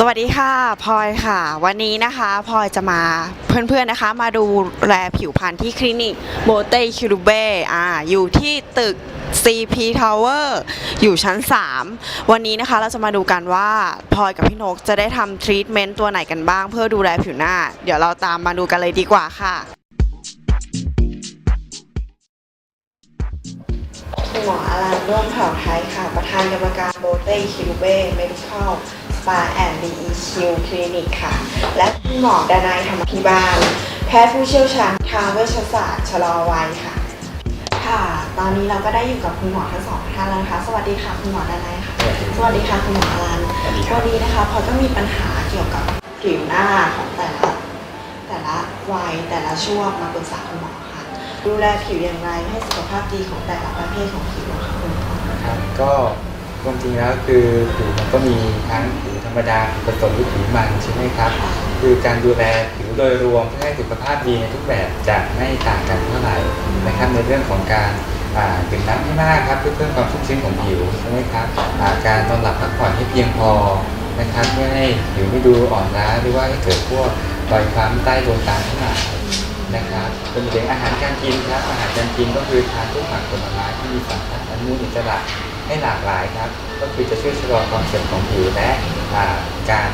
สวัสดีค่ะพลอยค่ะ วันนี้นะคะพลอยจะมาเพื่อนๆนะคะ มาดูแลผิวพรรณที่คลินิกโบเตคิรูเบอ่าอยู่ที่ตึก CP Tower อยู่ชั้น 3 วันนี้นะคะเราจะมาดูกันว่าพลอยกับพี่นกจะได้ทำทรีทเมนต์ตัวไหนกันบ้าง เพื่อดูแลผิวหน้า เดี๋ยวเราตามมาดูกันเลยดีกว่าค่ะคุณหมออารันร่วมเผ่าไทยค่ะ ประธานกรรมการโบเต้คิวเบ้เมดิคอล สปาแอนด์ดีอีคิวคลินิกค่ะ และคุณหมอดานายธรรมพิบาล แพทย์ผู้เชี่ยวชาญทางเวชศาสตร์ชะลอวัยค่ะ ค่ะ ตอนนี้เราก็ได้อยู่กับคุณหมอทั้งสองท่านแล้วนะคะ สวัสดีค่ะคุณหมอดานายค่ะ สวัสดีค่ะคุณหมออารันสวัสดีครับวันนี้นะคะพลอยก็มีปัญหาเกี่ยวกับผิวหน้าของแต่ละแต่ละวัยแต่ละช่วงมาปรึกษาคุณหมอค่ะ ดูแลผิวอย่างไรให้สุขภาพดีของแต่ละประเภทของผิวอะค่ะคุณหมอครับก็ ความจริงแล้วคือผิวมันก็มีทั้งผิวธรรมดาผสมหรือผิวมันใช่ไหมครับ คือการดูแลผิวโดยรวมเพื่อให้สุขภาพดีในทุกแบบจะไม่ต่างกันเท่าไหร่นะครับในเรื่องของการอ่าดื่มน้ำให้มากครับเพื่อเพิ่มความชุ่มชื้นของผิวใช่ไหมครับาการนอนหลับพักผ่อนให้เพียงพอนะครับเพื่อให้ผิวไม่ดูอ่อนล้าหรือว่าให้เกิดพวกรอยคล้ำใต้ดวงตาทั้งหลายนะครับเป็นเรื่องอาหารการกินครับอาหารการกินก็คือทานพวกผักผลไม้ที่มีสารอนุมูลอิสระ ให้หลากหลายครับ ก็คือจะช่วยชะลอความเสื่อมของผิวและการ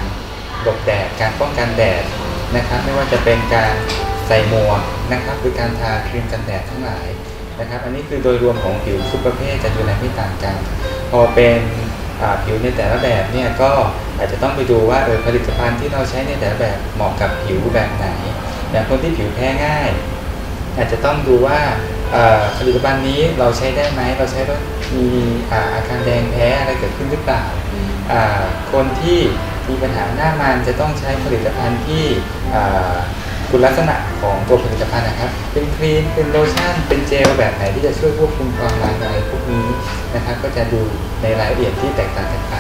หลบแดด การป้องกันแดดนะครับ ไม่ว่าจะเป็นการใส่หมวกนะครับหรือการทาครีมกันแดดทั้งหลายนะครับ อันนี้คือโดยรวมของผิวทุกประเภทจะดูแลไม่ต่างกัน พอเป็นผิวในแต่ละแบบเนี่ยก็อาจจะต้องไปดูว่าเออผลิตภัณฑ์ที่เราใช้ในแต่ละแบบเหมาะกับผิวแบบไหนอย่างคนที่ผิวแพ้ง่าย อาจจะต้องดูว่า ผลิตภัณฑ์นี้เราใช้ได้ไหมเราใช้แล้วมีอ่าอาการแดงแพ้อะไรเกิดขึ้นหรือเปล่าอ่าคนที่มีปัญหาหน้ามันจะต้องใช้ผลิตภัณฑ์ที่อ่าคุณลักษณะของตัวผลิตภัณฑ์นะครับ เป็นครีม เป็นโลชั่น เป็นเจลแบบไหนที่จะช่วยควบคุมความมันอะไรพวกนี้นะครับ ก็จะดูในรายละเอียดที่แตกต่างกันไป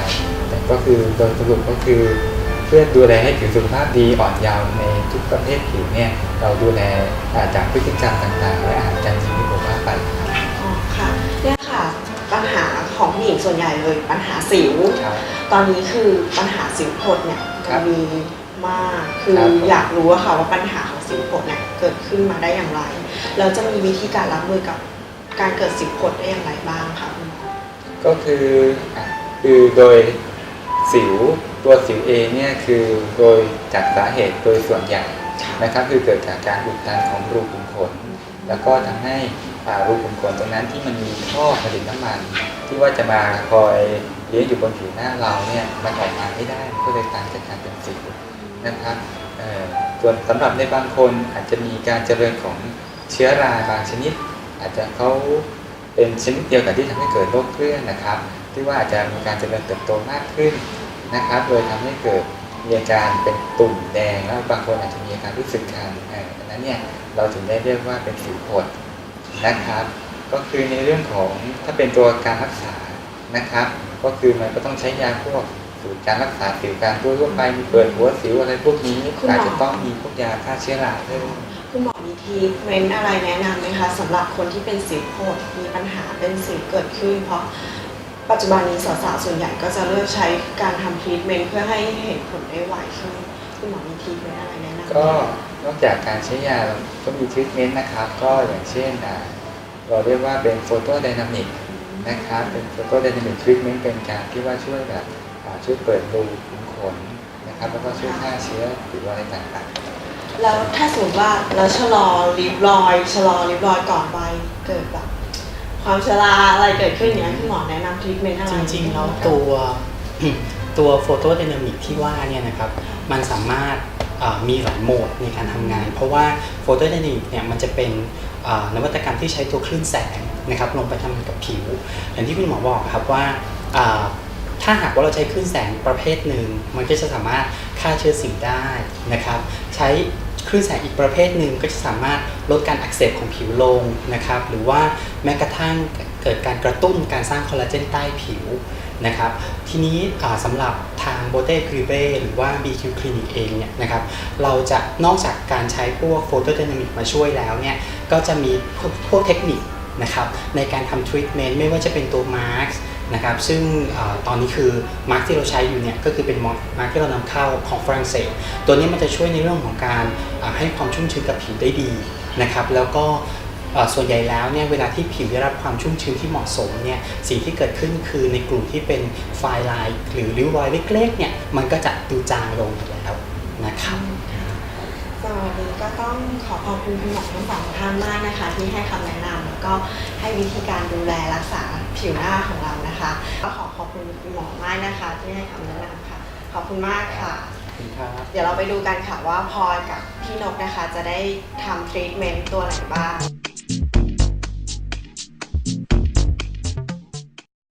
แต่ก็คือโดยสรุปก็คือ เพื่อดูแลให้ผิวสุขภาพดีอ่อนเยาว์ในทุกประเภทผิวเนี่ย เราดูแลอ่าจากพฤติกรรมต่างๆ และอาหารการกินที่ผมว่า ไปครับอ๋อค่ะเนี่ยค่ะ ปัญหาของผู้หญิงส่วนใหญ่เลยปัญหาสิว ครับ ตอนนี้คือปัญหาสิวพดเนี่ยครัมันบมีมากคือครับผม อยากรู้อะค่ะว่าปัญหาของสิวพดเนี่ยเกิดขึ้นมาได้อย่างไรแล้วจะมีวิธีการรับมือกับการเกิดสิวพดได้อย่างไรบ้างคะคุณหมอก็คืออะคือโดยสิวตัวสิวเองเนี่ยคือโดยจากสาเหตุโดยส่วนใหญ่นะครับคือเกิดจากการอุดตันของรูขุมขนแล้วก็ทำให้อ่า รูขุมขนตรงนั้นที่มันมีท่อผลิตน้ำมัน ที่ว่าจะมาคอยเลี้ยงอยู่บนผิวหน้าเราเนี่ยมันออกมาไม่ได้ก็เลยตามจากการเป็นสิวนะครับส่วนสำหรับในบางคนอาจจะมีการเจริญของเชื้อราบางชนิด อาจจะเขาเป็นชนิดเดียวกับที่ทำให้เกิดโรคเคลื่อนนะครับ ที่ว่าอาจจะมีการเจริญเติบโตมากขึ้นนะครับ โดยทำให้เกิดมีอาการเป็นตุ่มแดงแล้วบางคนอาจจะมีอาการรู้สึกคันอันนั้นเนี่ยเราถึงได้เรียกว่าเป็นสิวผด นะครับ ก็คือในเรื่องของถ้าเป็นตัวการรักษานะครับ ก็คือมันก็ต้องใช้ยาพวกสูตรการรักษาสิวการทั่วๆไปมีเปิดหัวสิวอะไรพวกนี้คุณหมอออาจจะต้องมีพวกยาฆ่าเชื้อราเพิ่มคุณหมอมีทีเมนต์อะไรแนะนำไหมคะสำหรับคนที่เป็นสิวโพดมีปัญหาเป็นสิวเกิดขึ้น เพราะปัจจุบันนี้สาวๆส่วนใหญ่ก็จะเลือกใช้การทำทรีทเมนต์เพื่อให้เห็นผลได้ไวขึ้นคุณหมอมีทีเมนต์อะไรแนะนำไหมก็ นอกจากการใช้ยาเราก็มีทรีทเมนต์นะครับ ก็อย่างเช่นอ่าเราเรียกว่าเป็นโฟโตไดนามิกนะครับเป็นโฟโตไดนามิกทรีทเมนต์เป็นการที่ว่าช่วยแบบอ่าช่วยเปิดรูขุมขนนะครับแล้วก็ช่วยฆ่าเชื้อหรือว่าอะไรต่างแล้วถ้าสมมติว่าเราชะลอริบรอยชะลอริบรอยก่อนวัยเกิดแบบความชราอะไรเกิดขึ้นอย่างนี้ยคุณหมอแนะนำทรีทเมนต์อะไรจริงๆแล้วตัวตัวโฟโต d y นามิกที่ว่าเนี่ยนะครับ มันสามารถอ่า มีหลายโหมดในการทำงาน เพราะว่าโฟโต d y นามิกเนี่ยมันจะเป็นนวัตกรรมที่ใช้ตัวคลื่นแสงนะครับลงไปทำงานกับผิว อย่างที่คุณหมอบอกครับว่าถ้าหากว่าเราใช้คลื่นแสงประเภทหนึ่ง มันก็จะสามารถฆ่าเชื้อสิวได้นะครับ ใช้คลื่นแสงอีกประเภทหนึ่งก็จะสามารถลดการอักเสบของผิวลงนะครับ หรือว่าแม้กระทั่งเกิดการกระตุ้นการสร้างคอลลาเจนใต้ผิว นะครับทีนี้สำหรับทางโบเต้ครีเบหรือว่า BQ Clinic เองเนี่ยนะครับเราจะนอกจากการใช้พวกโฟโต d y นามิกมาช่วยแล้วเนี่ยก็จะมีพวกพวกเทคนิคนะครับในการทำทรีทเมนต์ไม่ว่าจะเป็นตัวมาร์กนะครับซึ่งอตอนนี้คือมาร์กที่เราใช้อยู่เนี่ยก็คือเป็นมาร์กที่เรานำเข้าของฝรั่งเศส ตัวนี้มันจะช่วยในเรื่องของการให้ความชุ่มชื้นกับผิวได้ดีนะครับแล้วก็ ส่วนใหญ่แล้วเนี่ยเวลาที่ผิวได้รับความชุ่มชื้นที่เหมาะสมเนี่ยสิ่งที่เกิดขึ้นคือในกลุ่มที่เป็นไฟลายหรือริ้วรอยเล็กๆเนี่ยมันก็จะดูจางลงอยู่แล้วนะครับสวัสดีก็ต้องขอขอบคุณคุณหมอทั้งสองท่านมากนะคะ ที่ให้คำแนะนำแล้วก็ให้วิธีการดูแลรักษาผิวหน้าของเรานะคะ ก็ขอขอบคุณคุณหมอมากนะคะ ที่ให้คำแนะนำค่ะ ขอบคุณมากค่ะขอบคุณครับเดี๋ยวเราไปดูกันค่ะว่าพลอยกับพี่นกนะคะ จะได้ทำทรีทเมนต์ตัวไหนบ้าง